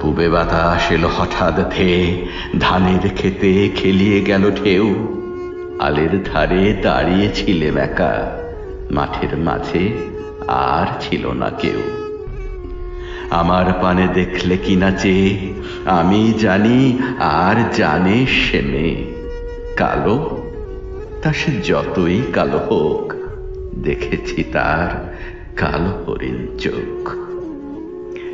পূবে বাতাস এলো হঠাৎ ধেয়ে ধানের খেতে খেলিয়ে গেল ঢেউ। আলের ধারে দাঁড়িয়েছিলেম একা, মাঠের মাঝে আর ছিল না কেউ। আমার পানে দেখলে কি না আমি জানি আর জানে সে মেয়ে। কালো, তা সে যতই কালো হোক, দেখেছি তার কালো হরিণ চোখ।